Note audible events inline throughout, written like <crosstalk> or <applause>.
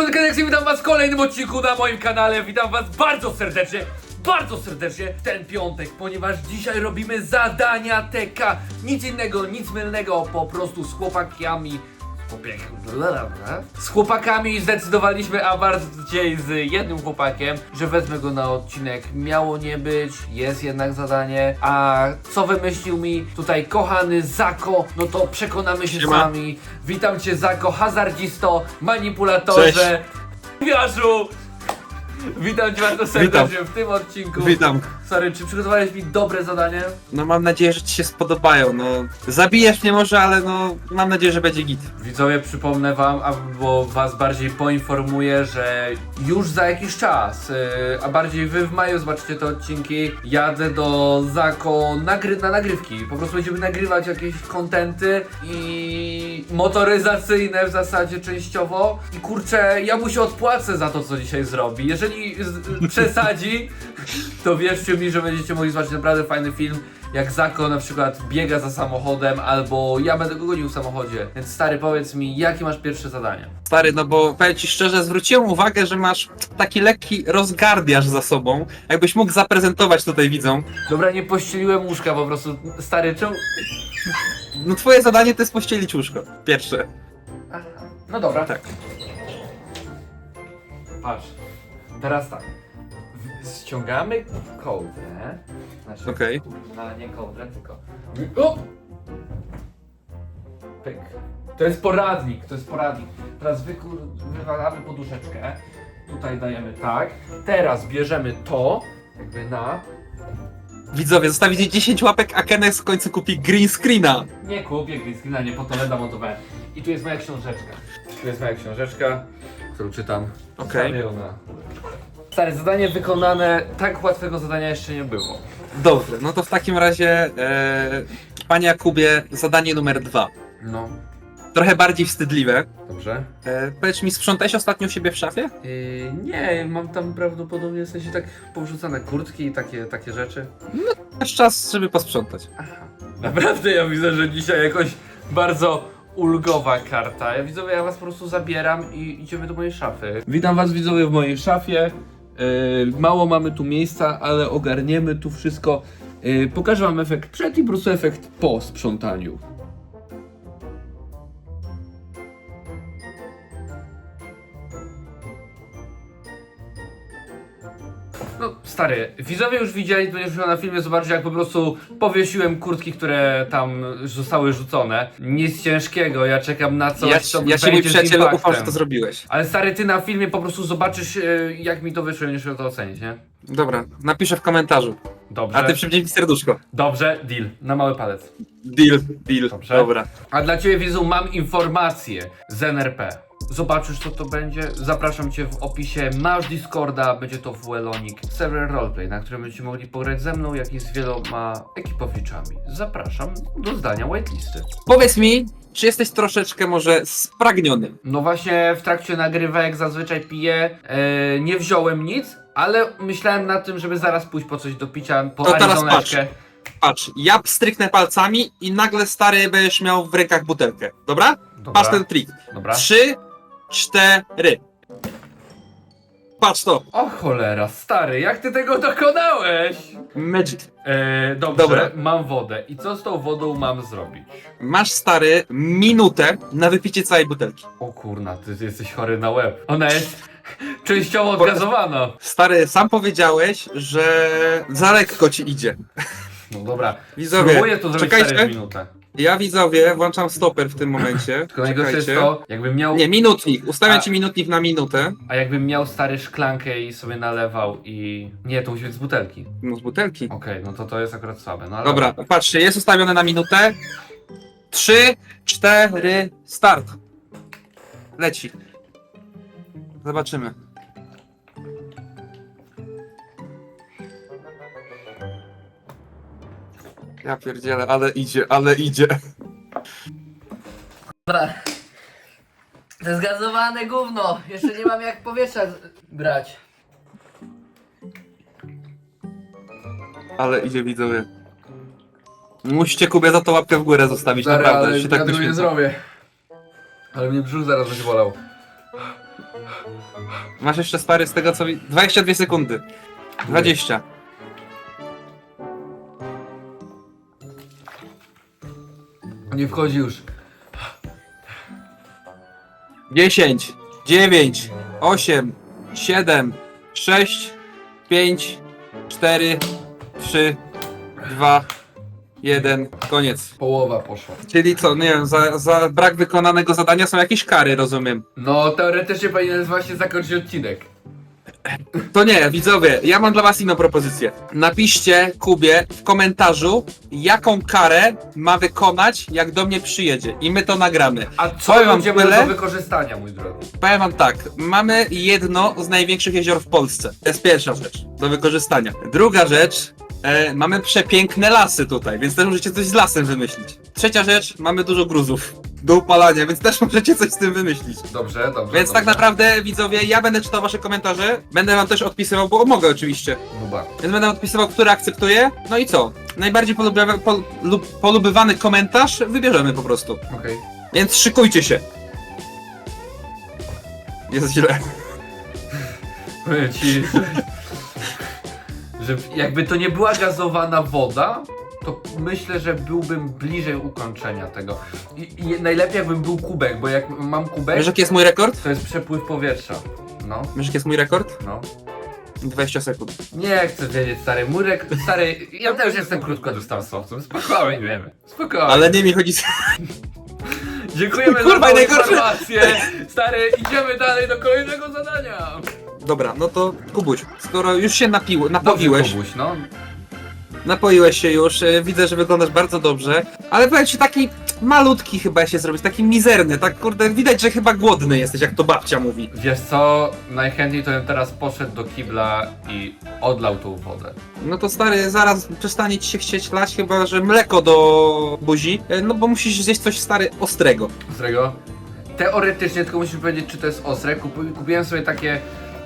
Cześć, Kaneksy, witam was w kolejnym odcinku na moim kanale. Witam was bardzo serdecznie, bardzo serdecznie ten piątek, ponieważ dzisiaj robimy zadania TK. Nic innego, nic mylnego, po prostu z chłopakami. Z chłopakami zdecydowaliśmy, a bardziej z jednym chłopakiem, że wezmę go na odcinek. Miało nie być, jest jednak zadanie. A co wymyślił mi tutaj kochany Zako? No to przekonamy się Siema. sami. Witam cię Zako, hazardzisto, manipulatorze, wiarzu. Witam cię bardzo serdecznie w tym odcinku. Witam. Sorry, czy przygotowałeś mi dobre zadanie? No mam nadzieję, że ci się spodobają. No zabijesz mnie może, ale no mam nadzieję, że będzie git. Widzowie, przypomnę wam, albo was bardziej poinformuję, że już za jakiś czas, yy, a bardziej wy w maju zobaczycie te odcinki, jadę do Zako nagry na nagrywki. Po prostu będziemy nagrywać jakieś kontenty i motoryzacyjne w zasadzie częściowo. I kurczę, ja mu się odpłacę za to, co dzisiaj zrobi. Jeżeli z, przesadzi, to wierzcie mi, że będziecie mogli zobaczyć naprawdę fajny film. Jak Zako na przykład biega za samochodem, albo ja będę go gonił w samochodzie. Więc stary, powiedz mi, jakie masz pierwsze zadanie? Stary, no bo powiem ci szczerze, zwróciłem uwagę, że masz taki lekki rozgardiaż za sobą. Jakbyś mógł zaprezentować tutaj widzom. Dobra, nie pościeliłem łóżka po prostu. Stary, czemu? No twoje zadanie to jest pościelić łóżko. Pierwsze. No dobra. Tak. Patrz. Teraz tak. W- Ściągamy kołdrę. Znaczy, Okej. No nie kołdrę, tylko. O! Pyk. To jest poradnik, to jest poradnik. Teraz wykur... wywalamy poduszeczkę. Tutaj dajemy tak. Teraz bierzemy to, jakby na. Widzowie, zostawicie 10 łapek, a Kenex w końcu kupi green screena. Nie kupię green screena, nie po to leda montowałem. I tu jest moja książeczka. Tu jest moja książeczka, którą czytam. Okej. Zostawię Stare, zadanie wykonane, tak łatwego zadania jeszcze nie było. Dobrze, no to w takim razie, e, panie Jakubie, zadanie numer dwa. No, Trochę bardziej wstydliwe. dobrze. E, powiedz mi, sprzątałeś ostatnio u siebie w szafie? Yy, nie, mam tam prawdopodobnie w sensie tak powrzucane kurtki i takie, takie rzeczy. Masz czas, żeby posprzątać. Aha. Naprawdę ja widzę, że dzisiaj jakoś bardzo ulgowa karta. Ja widzowie, ja was po prostu zabieram i idziemy do mojej szafy. Witam was widzowie w mojej szafie. Yy, mało mamy tu miejsca, ale ogarniemy tu wszystko. Yy, pokażę wam efekt przed i po prostu efekt po sprzątaniu. Stary, widzowie już widzieli, będziesz musiał na filmie zobaczyć, jak po prostu powiesiłem kurtki, które tam zostały rzucone. Nic ciężkiego, ja czekam na coś, ja, co ja ci, mój będzie z przyjacielu, ufam, że to zrobiłeś. Ale stary, ty na filmie po prostu zobaczysz, e, jak mi to wyszło, miał to ocenić, nie? Dobra, napiszę w komentarzu. Dobrze. A ty przypnij mi serduszko. Dobrze, deal. Na mały palec. Deal, deal. Dobrze. Dobra. A dla ciebie, widzu, mam informację z NRP. Zobaczysz, co to będzie. Zapraszam cię w opisie. Masz Discorda, będzie to WLONIK Server Roleplay, na którym będziecie mogli pograć ze mną, jak i z wieloma ekipowiczami. Zapraszam do zdania whitelisty. Powiedz mi, czy jesteś troszeczkę może spragniony? No właśnie w trakcie nagrywek zazwyczaj piję. E, nie wziąłem nic, ale myślałem na tym, żeby zaraz pójść po coś do picia, po To teraz Arizoneczkę. Patrz, ja stryknę palcami i nagle stary będziesz miał w rękach butelkę. Dobra? Dobra, Patrz ten trik. dobra. Trzy, cztery. Patrz to. O cholera, stary, jak ty tego dokonałeś? Magic. E, dobrze, Dobra. mam wodę. I co z tą wodą mam zrobić? Masz stary minutę na wypicie całej butelki. O kurna, ty, ty jesteś chory na łeb. Ona jest częściowo odgazowana. Stary, sam powiedziałeś, że za lekko ci idzie. No dobra, Widzowie, spróbuję to zrobić czekajcie. stary w minutę. Ja widzowie, włączam stoper w tym momencie. <laughs> Tylko najgorsze jest Czekajcie. to, jakbym miał... Nie, minutnik. Ustawiam A. ci minutnik na minutę. A jakbym miał stary szklankę i sobie nalewał i... Nie, to musi być z butelki. No z butelki. Okej, no to to jest akurat słabe. No, ale Dobra, patrzcie, jest ustawione na minutę. Trzy, cztery, start. Leci. Zobaczymy. Ja pierdzielę, ale idzie, ale idzie. Dobra. To zgazowane gówno. Jeszcze nie mam jak powietrza z- brać. Ale idzie widzowie. Musicie Kubie za to łapkę w górę zostawić, Stary, naprawdę. ale się tak ja tego nie zrobię. Ale mnie brzuch zaraz będzie bolał. Masz jeszcze stary z tego co... wi- 22 sekundy. 20. Nie wchodzi już. 10, 9, 8, 7, 6, 5, 4, 3, 2, 1, koniec. Połowa poszła. Czyli co, nie wiem, za, za brak wykonanego zadania są jakieś kary, rozumiem. No, teoretycznie powinieneś właśnie zakończyć odcinek. To nie, widzowie, ja mam dla was inną propozycję. Napiszcie Kubie w komentarzu, jaką karę ma wykonać, jak do mnie przyjedzie. I my to nagramy. A co Powiem wam tyle. do wykorzystania, mój drogi? Powiem wam tak, mamy jedno z największych jezior w Polsce. To jest pierwsza rzecz do wykorzystania. Druga rzecz, e, mamy przepiękne lasy tutaj, więc też możecie coś z lasem wymyślić. Trzecia rzecz, mamy dużo gruzów do upalania, więc też możecie coś z tym wymyślić. Dobrze, dobrze. Więc tak dobrze. naprawdę, widzowie, ja będę czytał wasze komentarze, będę wam też odpisywał, bo mogę oczywiście. Buba. Więc będę odpisywał, który akceptuję. No i co? Najbardziej polubiwa, pol, lub, polubywany komentarz wybierzemy po prostu. Okej. Więc szykujcie się. Jest źle. Powiem ci, że, <laughs> że jakby to nie była gazowana woda, to myślę, że byłbym bliżej ukończenia tego. I, i najlepiej jakbym był kubek, bo jak mam kubek, Wiesz jaki jest mój rekord? to jest przepływ powietrza. No, Wiesz jaki jest mój rekord? no. 20 sekund. Nie chcę wiedzieć, stary. Murek, stary, ja też jestem krótkodystansowcem. Spokojnie, wiemy. Spokojnie. Ale nie mi chodzi... <laughs> Dziękujemy Kurwa, za tą najgorsze- informację. Stary, idziemy dalej do kolejnego zadania. Dobra, no to Kubuś, skoro już się napił, Dobrze, napoiłeś, Kubuś, no. Napoiłeś się już, e, widzę, że wyglądasz bardzo dobrze, ale powiem ci taki malutki chyba się zrobić, taki mizerny, tak kurde, widać, że chyba głodny jesteś, jak to babcia mówi. Wiesz co, najchętniej to bym teraz poszedł do kibla i odlał tą wodę. No to stary, zaraz przestanie ci się chcieć lać, chyba że mleko do buzi, e, no bo musisz zjeść coś stary ostrego. Ostrego? Teoretycznie, tylko musisz powiedzieć, czy to jest ostre. Kup- Kupiłem sobie takie,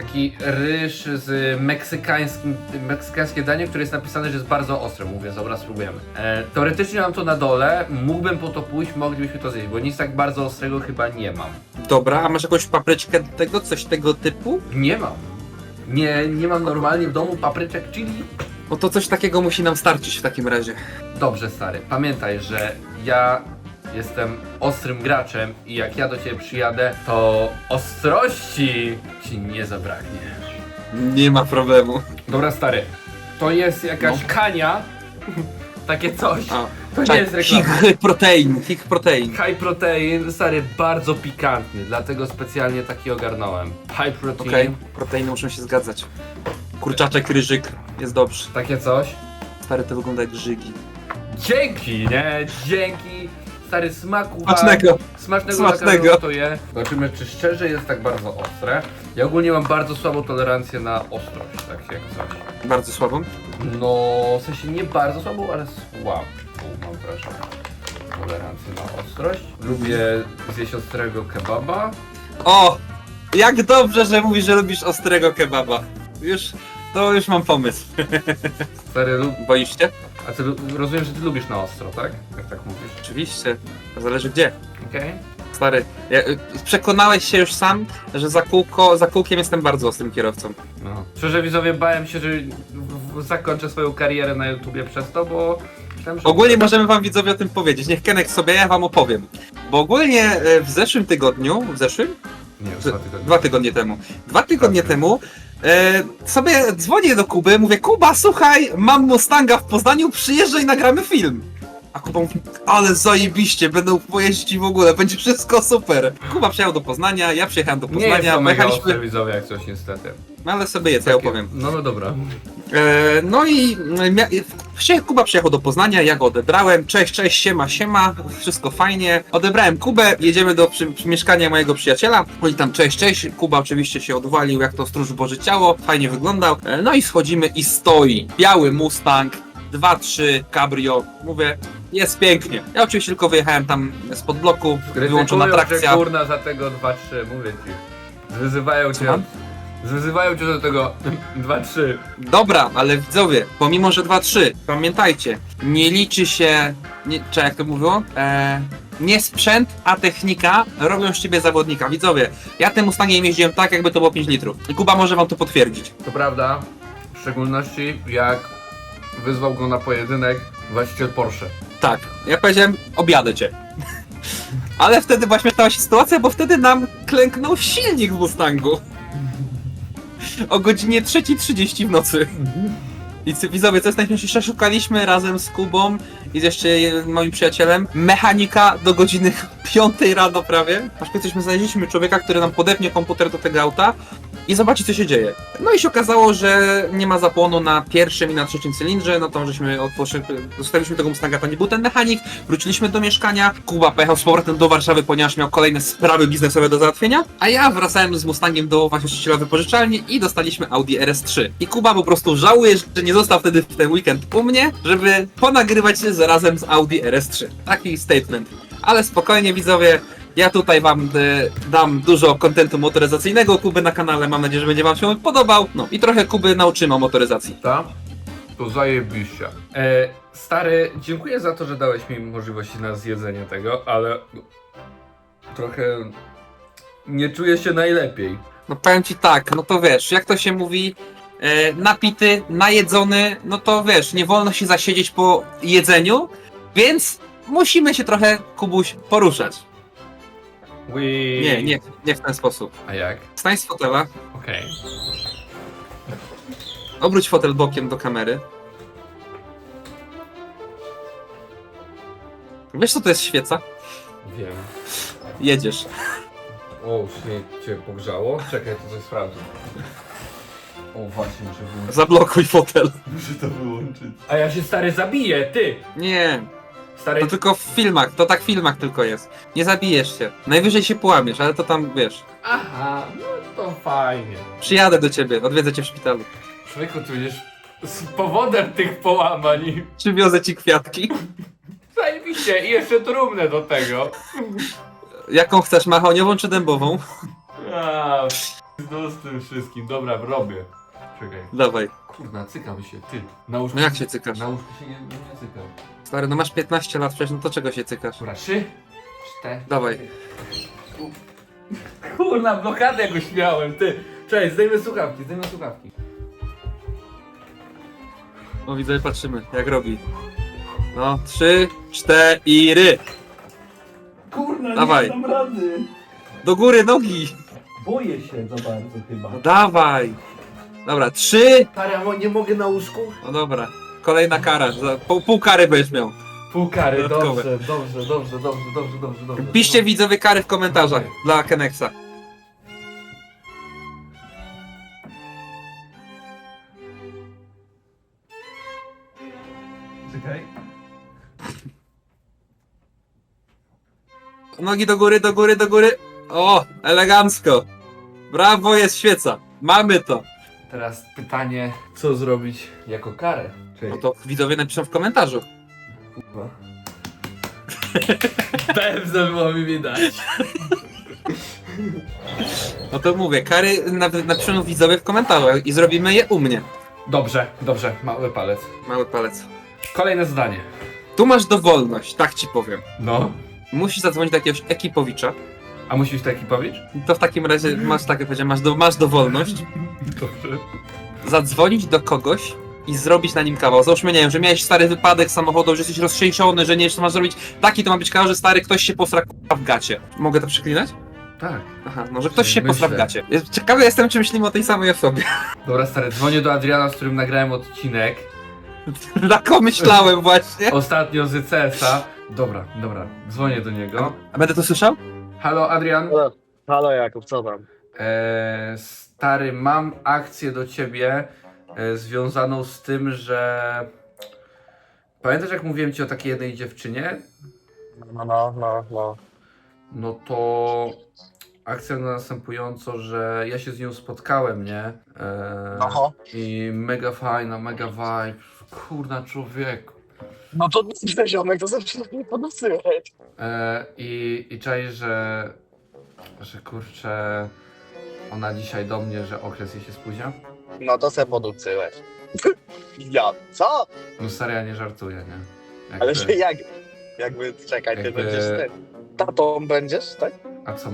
taki ryż z meksykańskim, meksykańskie danie, które jest napisane, że jest bardzo ostre. Mówię, dobra, spróbujemy. E, teoretycznie mam to na dole, mógłbym po to pójść, moglibyśmy to zjeść, bo nic tak bardzo ostrego chyba nie mam. Dobra, a masz jakąś papryczkę do tego, coś tego typu? Nie mam. Nie, nie mam normalnie w domu papryczek chili. No to coś takiego musi nam starczyć w takim razie. Dobrze, stary, pamiętaj, że ja jestem ostrym graczem i jak ja do ciebie przyjadę, to ostrości ci nie zabraknie. Nie ma problemu. Dobra, stary, to jest jakaś No. kania, <laughs> takie coś. A, To nie czekaj, jest reklama. hig protein, hig protein. High protein, stary, bardzo pikantny, dlatego specjalnie taki ogarnąłem. High protein, Okej, proteiny muszą się zgadzać. Kurczaczek, ryżyk, jest dobrze. takie coś. Stary, to wygląda jak żygi. Dzięki, nie? Dzięki. Stary, smaku. Smacznego, Smacznego. Smacznego. to je. Zobaczymy, czy szczerze jest tak bardzo ostre. Ja ogólnie mam bardzo słabą tolerancję na ostrość, tak jak coś. Bardzo słabą. No, w sensie nie bardzo słabą, ale słabą mam wrażenie. Tolerancję na ostrość. Lubię zjeść ostrego kebaba. O! Jak dobrze, że mówisz, że lubisz ostrego kebaba. Już, to już mam pomysł. Stary, lub... Boisz się? a ty lu- rozumiem, że ty lubisz na ostro, tak? Jak tak mówisz. Oczywiście. To zależy gdzie. Okej. Stary, ja, y, przekonałeś się już sam, że za, kółko, za kółkiem jestem bardzo ostrym kierowcą. No. Szczerze widzowie, bałem się, że w- w- zakończę swoją karierę na YouTubie przez to, bo... myślałem, że- Ogólnie możemy wam widzowie o tym powiedzieć. Niech Kenek sobie, ja wam opowiem. Bo ogólnie e, w zeszłym tygodniu, w zeszłym? Nie, Z- dwa tygodnie. Dwa tygodnie temu. Dwa tygodnie Tak. temu e, sobie dzwonię do Kuby, mówię, Kuba, słuchaj, mam Mustanga w Poznaniu, przyjeżdżaj, nagramy film. A Kuba mówi, ale zajebiście, będą pojeździć w ogóle, będzie wszystko super. Kuba przyjechał do Poznania, ja przyjechałem do Nie jest Poznania, to mega pojechaliśmy, ostre widzowie jak coś niestety. no ale sobie je, co ja Takie- opowiem. No no dobra. E, no i e, mia- Kuba przyjechał do Poznania, ja go odebrałem. Cześć, cześć, siema, siema, wszystko fajnie. Odebrałem Kubę, jedziemy do przy, przy mieszkania mojego przyjaciela. Oni tam cześć, cześć. Kuba oczywiście się odwalił, jak to stróż Boży ciało, fajnie wyglądał. E, no i schodzimy i stoi biały Mustang, 2-3 cabrio. Mówię, jest pięknie. Ja oczywiście tylko wyjechałem tam spod bloku, wyłączona Krytykują trakcja. cię, kurna za tego 2-3, mówię ci. Zwyzywają cię. Zwyzywają cię do tego <laughs> 2-3. Dobra, ale widzowie, pomimo, że 2-3, pamiętajcie, nie liczy się. Nie, czy jak to mówiło? E, Nie sprzęt, a technika robią z ciebie zawodnika. Widzowie, ja tym Mustangiem jeździłem tak, jakby to było 5 litrów. I Kuba może wam to potwierdzić. To prawda, w szczególności jak wyzwał go na pojedynek właściciel Porsche. Tak, ja powiedziałem, objadę cię. <laughs> Ale wtedy właśnie stała się sytuacja, bo wtedy nam klęknął silnik w Mustangu. O godzinie 3.30 w nocy. I co- widzowie, co jest najśmieszniejsze, szukaliśmy razem z Kubą i z jeszcze jednym moim przyjacielem mechanika do godziny <laughs> 5 rano prawie. Aż w znaleźliśmy człowieka, który nam podepnie komputer do tego auta i zobaczy co się dzieje. No i się okazało, że nie ma zapłonu na pierwszym i na trzecim cylindrze, no to żeśmy otworzyli, zostawiliśmy tego Mustanga, to nie był ten mechanik, wróciliśmy do mieszkania, Kuba pojechał z powrotem do Warszawy, ponieważ miał kolejne sprawy biznesowe do załatwienia, a ja wracałem z Mustangiem do właściciela wypożyczalni i dostaliśmy Audi RS3. I Kuba po prostu żałuje, że nie został wtedy w ten weekend u mnie, żeby ponagrywać się razem z Audi RS3. Taki statement. Ale spokojnie widzowie, ja tutaj wam e, dam dużo kontentu motoryzacyjnego Kuby na kanale, mam nadzieję, że będzie wam się podobał. No i trochę Kuby nauczymy o motoryzacji. Ta? To zajebiście. E, stary, dziękuję za to, że dałeś mi możliwość na zjedzenie tego, ale trochę nie czuję się najlepiej. No powiem ci tak, no to wiesz, jak to się mówi, e, napity, najedzony, no to wiesz, nie wolno się zasiedzieć po jedzeniu, więc musimy się trochę, Kubuś, poruszać. Nie, nie, nie w ten sposób. A jak? Stań z fotela, Okej. obróć fotel bokiem do kamery. Wiesz co to jest świeca? Wiem. Jedziesz. O, śnieg cię pogrzało? Czekaj, to coś sprawdzę. O, właśnie, muszę wyłączyć. Zablokuj fotel. Muszę to wyłączyć. A ja się stary zabiję, ty! Nie, Stary, to tylko w filmach, to tak w filmach tylko jest. Nie zabijesz się. Najwyżej się połamiesz, ale to tam, wiesz, aha, no to fajnie. przyjadę do ciebie, odwiedzę cię w szpitalu. Człowieku, tu będziesz z powodem tych połamań. Przywiozę ci kwiatki. Zajebiście, i jeszcze trumnę do tego. Jaką chcesz, mahoniową czy dębową? A, no z tym wszystkim. Dobra, robię. Czekaj. Dawaj. Kurna, cykam się, ty. Na łóżku, No jak się cykasz? Na łóżku się nie, nie, nie cykam. Stary, no masz 15 lat przecież, no to czego się cykasz? Dobra, trzy, cztery. Dawaj. Kurna, blokadę jakoś miałem, ty. Cześć, zdejmę słuchawki, zdejmę słuchawki. No widzę, patrzymy, jak robi. No, trzy, cztery. Kurna, Dawaj. nie dam rady. Do góry nogi. Boję się za bardzo chyba. No dawaj. Dobra, trzy. Stary, a mo- nie mogę na łóżku? No dobra. Kolejna kara. Za pół, pół kary będziesz miał. Pół kary, Dodatkowe. dobrze, dobrze, dobrze, dobrze, dobrze, dobrze, dobrze. Piszcie widzowie kary w komentarzach dla Kenexa. Czekaj. Nogi do góry, do góry, do góry. O, elegancko. Brawo, jest świeca. Mamy to. Teraz pytanie, co zrobić jako karę? No to widzowie napiszą w komentarzu. Kurwa. <laughs> Pewno było mi widać. No to mówię, kary nap- napiszą widzowie w komentarzach i zrobimy je u mnie. Dobrze, dobrze, mały palec. Mały palec. Kolejne zdanie. Tu masz dowolność, tak ci powiem. No. Musisz zadzwonić do jakiegoś ekipowicza. A musisz taki powiedzieć? To w takim razie masz tak, jak powiedziałem, masz, do, masz dowolność. Dobrze. Zadzwonić do kogoś i zrobić na nim kawał. Załóżmy, nie wiem, że miałeś stary wypadek samochodu, że jesteś roztrzęsiony, że nie wiesz co masz zrobić. Taki to ma być kawał, że stary ktoś się posra k***a, w gacie. Mogę to przeklinać? Tak. Aha, no że ktoś się Myślę. posra w gacie. Ciekawy jestem, czy myślimy o tej samej osobie. <laughs> Dobra, stary, dzwonię do Adriana, z którym nagrałem odcinek. Taką myślałem <laughs> właśnie. Ostatnio z CS-a. Dobra, dobra, dzwonię do niego. A będę to słyszał? Halo, Adrian. Halo, Jakub, co tam? E, stary, mam akcję do ciebie e, związaną z tym, że. Pamiętasz, jak mówiłem ci o takiej jednej dziewczynie? No, no, no, no. No to akcja na następująco, że ja się z nią spotkałem, nie? E, Oho. I mega fajna, mega vibe. Kurna człowieku. No to nic ziomek, to zawsze nie podnosyłeś. E, I, i czaj, że, że kurczę, ona dzisiaj do mnie, że okres jej się spóźnia. No to se podupcyłeś. <laughs> Ja, co? No stary, ja nie żartuję, nie? Jak Ale jest? jak? Jakby, czekaj, ty Jakby- będziesz ty. Tatą będziesz, tak? A co?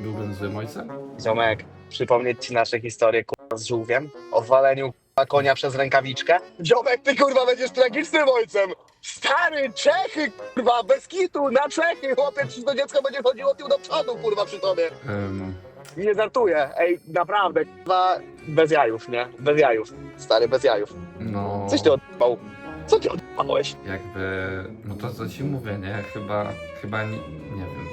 Byłbym złym ojcem? Ziomek, przypomnieć ci nasze historie kurwa z żółwiem? O waleniu kurwa konia przez rękawiczkę? Ziomek, ty kurwa będziesz tragicznym ojcem! Stary, Czechy, kurwa, bez kitu, na Czechy, chłopie, czy to dziecko będzie chodziło tył do przodu, kurwa, przy tobie. Ym, Nie żartuję, ej, naprawdę, kurwa, bez jajów, nie? Bez jajów, stary, bez jajów. no... Coś ty odpał. Co ty odpałeś? Jakby... No to co ci mówię, nie? Chyba... Chyba nie, nie wiem.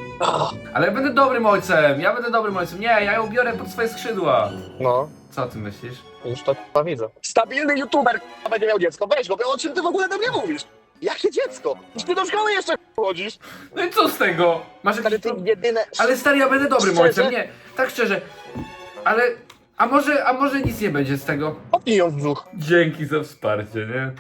Ale ja będę dobrym ojcem! Ja będę dobrym ojcem! Nie, ja ją biorę pod swoje skrzydła! No, Co ty myślisz? już to kurwa widzę. Stabilny youtuber kurwa, będzie miał dziecko, weź go, o czym ty w ogóle do mnie mówisz? Jakie dziecko? Ty do szkoły jeszcze chodzisz? No i co z tego? Masz Stary, jakiś... ty pro- jedyne... Ale stary, ja będę dobrym Szczerze? ojcem, nie, tak szczerze. Ale, a może, a może nic nie będzie z tego? Kopnij ją w brzuch. Dzięki za wsparcie, nie?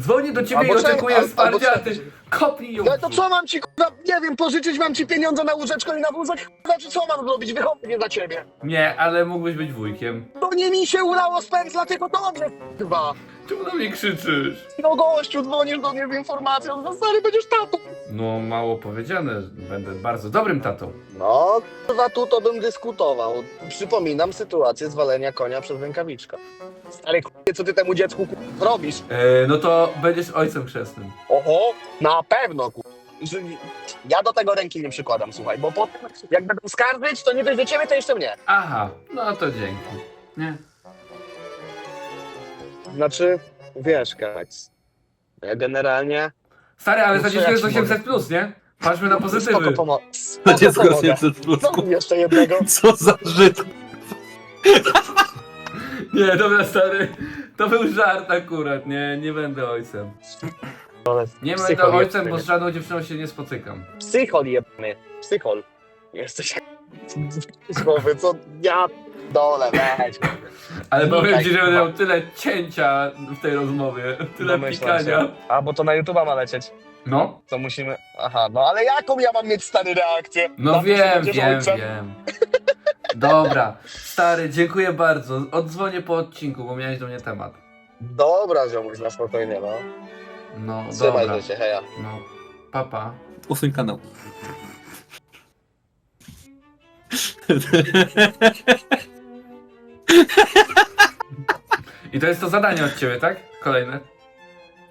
Dzwonię do ciebie Albo i czekaj, oczekuję al- wsparcia, a albo ty kopnij ją. No w to co mam ci, kurwa, nie wiem, pożyczyć mam ci pieniądze na łóżeczko i na wózek, kurwa, czy co mam zrobić? Wychownie dla ciebie. Nie, ale mógłbyś być wujkiem. To nie mi się udało z pędzla, tylko dobrze, kurwa. Czemu na mnie krzyczysz? No gościu, dzwonisz do mnie z informacją, że stary będziesz tatą. No, mało powiedziane, będę bardzo dobrym tatą. No, kurwa, tu to bym dyskutował. Przypominam sytuację zwalenia konia przez rękawiczkę. Stary, kurwa, co ty temu dziecku kurwa, robisz? E, no to będziesz ojcem chrzestnym. Oho, na pewno, kurwa. Że- Ja do tego ręki nie przykładam, słuchaj, bo potem, jak będą skarżyć, to nie dość do ciebie, to jeszcze mnie. Aha, no to dzięki. Nie? Znaczy, wiesz, Kać, ja generalnie... Stary, ale No za co dziecko ja jest ci 800 plus, nie? Patrzmy na Spoko pozytywy. pomo- To spoko dziecko pomogę. 800 plus. Co <laughs> jeszcze jednego? <laughs> Co za Żyd. <laughs> Nie, dobra stary, to był żart akurat, nie, nie będę ojcem. Nie będę Psychol ojcem, bo jebany. z żadną dziewczyną się nie spotykam. Psychol jebany. Psychol. Jesteś z głowy, co ja dole, weź. Ale powiem ci, że będę miał tyle cięcia w tej rozmowie, tyle Domyślam pikania. się. A, bo to na YouTube'a ma lecieć. No, To musimy... Aha, no ale jaką ja mam mieć stary reakcję? no Na to, że wiem, będziesz wiem, ojcem? wiem. Dobra, stary, dziękuję bardzo. Odzwonię po odcinku, bo miałeś do mnie temat. Dobra, ziomuś, na spokojnie, no. No, Trzymaj dobra. się, heja. No, papa. Usuń kanał. <laughs> I to jest to zadanie od ciebie, tak? Kolejne.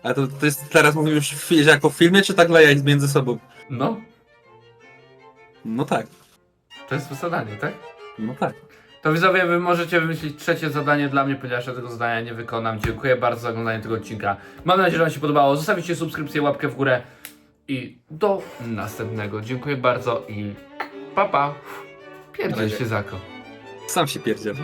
Ale to, to jest teraz mówisz już w fi- że jako w filmie, czy tak dla jaj między sobą? No, No tak, to jest to zadanie, tak? no tak. To widzowie, wy możecie wymyślić trzecie zadanie dla mnie, ponieważ ja tego zadania nie wykonam. Dziękuję bardzo za oglądanie tego odcinka. Mam nadzieję, że Wam się podobało. Zostawicie subskrypcję, łapkę w górę i do następnego. Dziękuję bardzo i papa. Pa. Pierdziel razie. się zako. Sam się pierdziel.